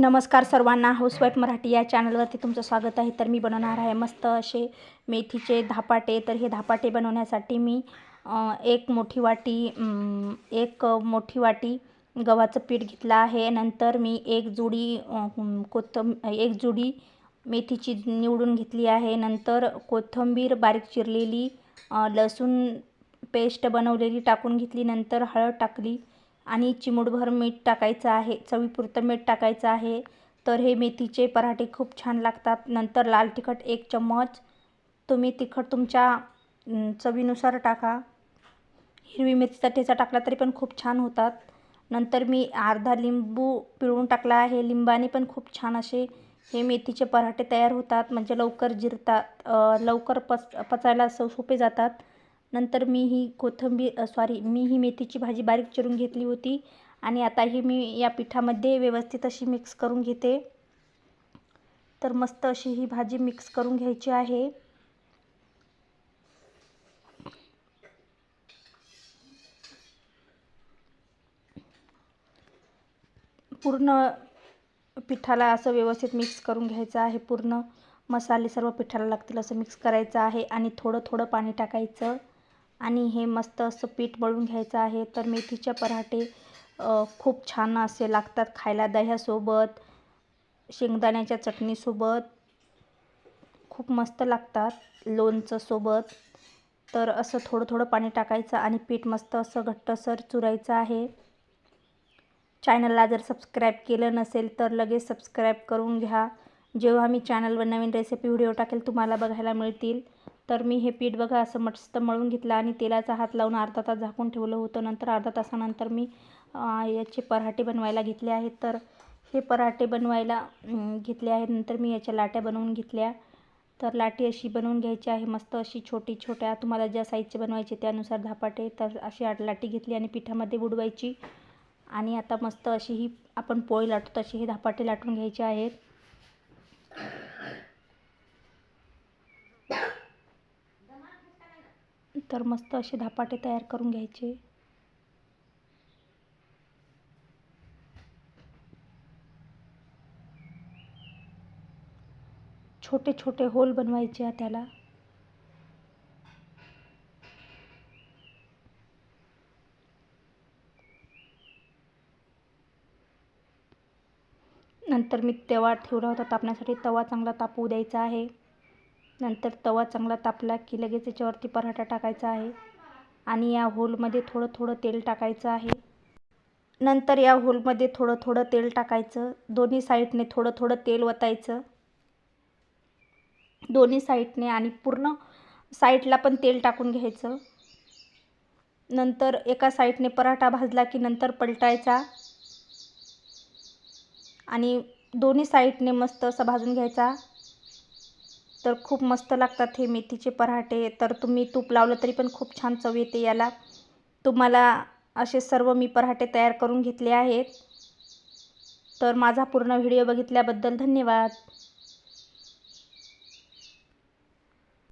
नमस्कार सर्वांना. हाऊसवाईफ मराठी या चॅनलवरती तुमचं स्वागत आहे. तर मी बनवणार आहे मस्त असे मेथीचे धापाटे. तर हे धापाटे बनवण्यासाठी मी एक मोठी वाटी एक मोठी वाटी गव्हाचं पीठ घेतलं आहे. नंतर मी एक जुडी कोथम कोथं एक जुडी मेथीची निवडून घेतली आहे. नंतर कोथिंबीर बारीक चिरलेली लसूण पेस्ट बनवलेली टाकून घेतली. नंतर हळद टाकली. आणि चिमूटभर मीठ टाकायचं आहे चवीपुरतं मीठ टाकायचं आहे. तर हे मेथीचे पराठे खूप छान लागतात. नंतर लाल तिखट एक चम्मच. तुम्ही तिखट तुमच्या चवीनुसार टाका. हिरवी मिरचीचा ठेचा टाकला तरी पण खूप छान होतात. नंतर मी अर्धा लिंबू पिळून टाकला आहे. लिंबाने पण खूप छान असे हे मेथीचे पराठे तयार होतात. म्हणजे लवकर जिरतात लवकर पच पचायला सोपे जातात. नंतर मी ही कोथिंबीर सॉरी मी ही मेथीची भाजी बारीक चिरून घेतली होती आणि आता ही मी या पिठामध्ये व्यवस्थित अशी मिक्स करून घेते. तर मस्त अशी ही भाजी मिक्स करून घ्यायची आहे. पूर्ण पिठाला असं व्यवस्थित मिक्स करून घ्यायचं आहे पूर्ण. मसाले सर्व पिठाला लागतील असं मिक्स करायचं आहे आणि थोडं थोडं पाणी टाकायचं. आणि हे मस्त असं पीठ मळून घ्यायचं आहे. तर मेथीचे पराठे खूप छान असे लागतात खायला दह्यासोबत शेंगदाण्याच्या चटणीसोबत. खूप मस्त लागतात लोणचं सोबत. तर असं थोडं थोडं पाणी टाकायचं आणि पीठ मस्त असं घट्टसर चुरायचं आहे. चॅनलला जर सबस्क्राईब केलं नसेल तर लगेच सबस्क्राईब करून घ्या. जेव्हा मी चॅनलवर नवीन रेसिपी व्हिडिओ टाकेल तुम्हाला बघायला मिळतील. तर मी हे पीठ बघा असं मस्त मळून घेतलं आणि तेलाचा हात लावून अर्धा तास झाकून ठेवलं होतं. नंतर अर्धा तासानंतर मी याचे पराठे बनवायला घेतले आहेत. तर हे पराठे बनवायला घेतले आहेत. नंतर मी याच्या लाट्या बनवून घेतल्या. तर लाटी अशी बनवून घ्यायची आहे. मस्त अशी छोटी छोट्या तुम्हाला ज्या साईजचे बनवायचे त्यानुसार धापाटे. तर अशी आठ लाटी घेतली आणि पिठामध्ये बुडवायची. आणि आता मस्त अशी ही आपण पोळी लाटतो तशी हे धापाटे लाटून घ्यायचे आहेत. तर मस्त असे धापाटे तयार करून घ्यायचे. छोटे छोटे होल बनवायचे त्याला. नंतर मी तवा ठेवला होता तापण्यासाठी तवा चांगला तापवू द्यायचा आहे. नंतर तवा चांगला तापला की लगेच याच्यावरती पराठा टाकायचा आहे. आणि या होलमध्ये थोडं थोडं तेल टाकायचं आहे. नंतर या होलमध्ये थोडं थोडं तेल टाकायचं. दोन्ही साईडने थोडं थोडं तेल ओतायचं दोन्ही साईडने आणि पूर्ण साईडला पण तेल टाकून घ्यायचं. नंतर एका साईडने पराठा भाजला की नंतर पलटायचा. आणि दोन्ही साईडने मस्त असं भाजून घ्यायचा. तर खूप मस्त लागतात हे मेथीचे पराठे. तर तुम्ही तूप लावलं तरी पण खूप छान चव येते याला. तुम्हाला असे सर्व मी पराठे तयार करून घेतले आहेत. तर माझा पूर्ण व्हिडिओ बघितल्याबद्दल धन्यवाद.